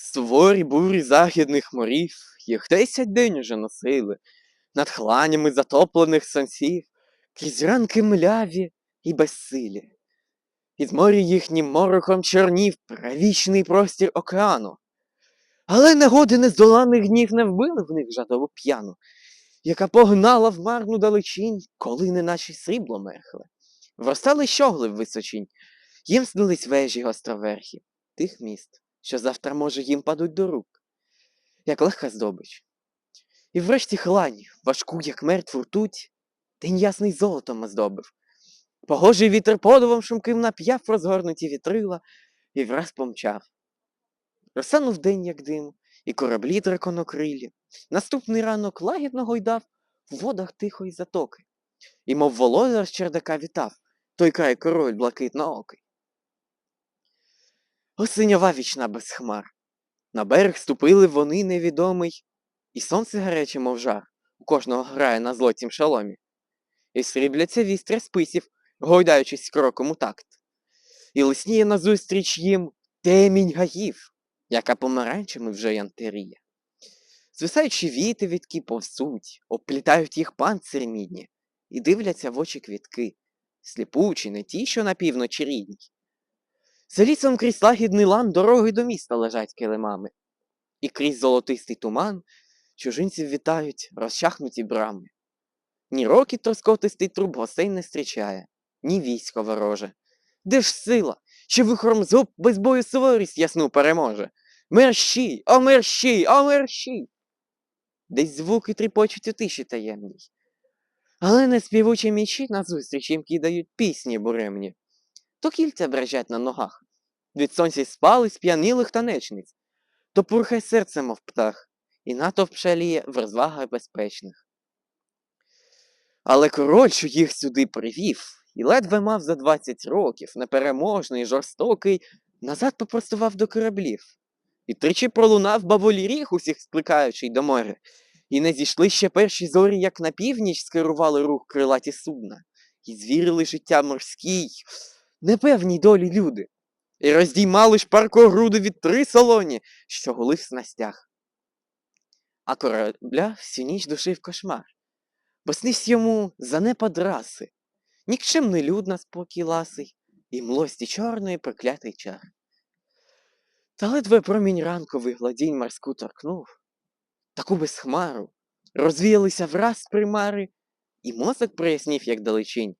Суворі бурі західних морів їх десять день уже носили, над хланями затоплених сонців, крізь ранки мляві і безсилі. Із моря їхнім мороком чорнів правічний простір океану. Але негоди нездоланих гнів не вбили в них жадову п'яну, яка погнала в марну далечінь, коли неначе срібло мерхле. Вростали щогли в височінь, їм снились вежі островерхі, тих міст, що завтра, може, їм падуть до рук, як легка здобич. І врешті хлань, важку, як мертву ртуть, день ясний золотом оздобив. Погожий вітер подувом шумким нап'яв розгорнуті вітрила і враз помчав. Розсанув день, як дим, і кораблі драконокрилі. Наступний ранок лагідно гойдав в водах тихої затоки. І мов володар з чердака вітав, той край король блакитноокий. Осинява вічна без хмар. На берег ступили вони невідомий, і сонце гаряче, мов жар, у кожного грає на злотім шаломі. І срібляться вістря списів, гойдаючись кроком у такт. І лисніє назустріч їм темінь гаїв, яка помаранчами вже янтеріє. Звисаючі віти відки повсуть, оплітають їх панцири мідні, і дивляться в очі квітки, сліпучі, не ті, що на півночі рідні. За лісом крізь лагідний лан дороги до міста лежать килимами, і крізь золотистий туман чужинців вітають розчахнуті брами. Ні рокіт троскотистий труб гостей не зустрічає, ні військо вороже. Де ж сила, що вихором зуб без бою суворість ясну переможе? Мерщій, о мерщій, о мерщій! Десь звуки тріпочуть у тиші таємній. Але не співучі мічі назустріч їм кидають пісні буремні. То кільця брежать на ногах, від сонця спали сп'янілих танечниць, то пурхай серце, мов птах, і натовп шаліє в розвагах безпечних. Але король, що їх сюди привів, і ледве мав за двадцять років, непереможний, жорстокий, назад попростував до кораблів. І тричі пролунав баболі ріг, усіх скликаючий до моря. І не зійшли ще перші зорі, як на північ скерували рух крилаті судна, і звірили життя морській, непевній долі люди, і роздіймали шпарко груди від три солоні, що гули в снастях. А корабля всю ніч душив кошмар, бо снився йому занепад раси, нікчемний люд на спокій ласий, і млості чорної проклятий чар. Та ледве промінь ранковий гладінь морську торкнув, таку безхмару, розвіялися враз примари, і мозок прояснів, як далечінь.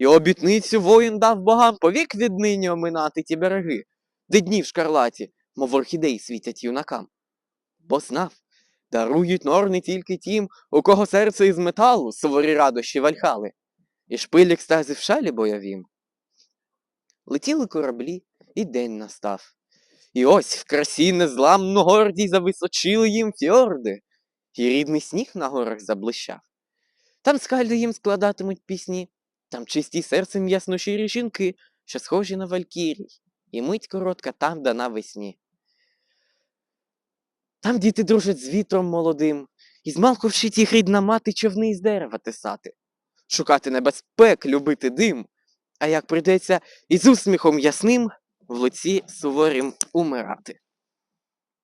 І обітницю воїн дав богам повік віднині оминати ті береги, де дні в шкарлаті, мов орхідеї світять юнакам. Бо знав, дарують норни тільки тім, у кого серце із металу суворі радощі вальхали, і шпиль екстази в шалі бойовім. Летіли кораблі, і день настав. І ось в красі незламно гордій зависочили їм фьорди, і рідний сніг на горах заблищав. Там скальди їм складатимуть пісні, там чисті серцем ясноширі жінки, що схожі на валькірій, і мить коротка там дана весні. Там діти дружать з вітром молодим, і змалку вчить їх рідна мати човни із дерева тесати, шукати небезпек, любити дим, а як прийдеться із усміхом ясним в лиці суворім умирати.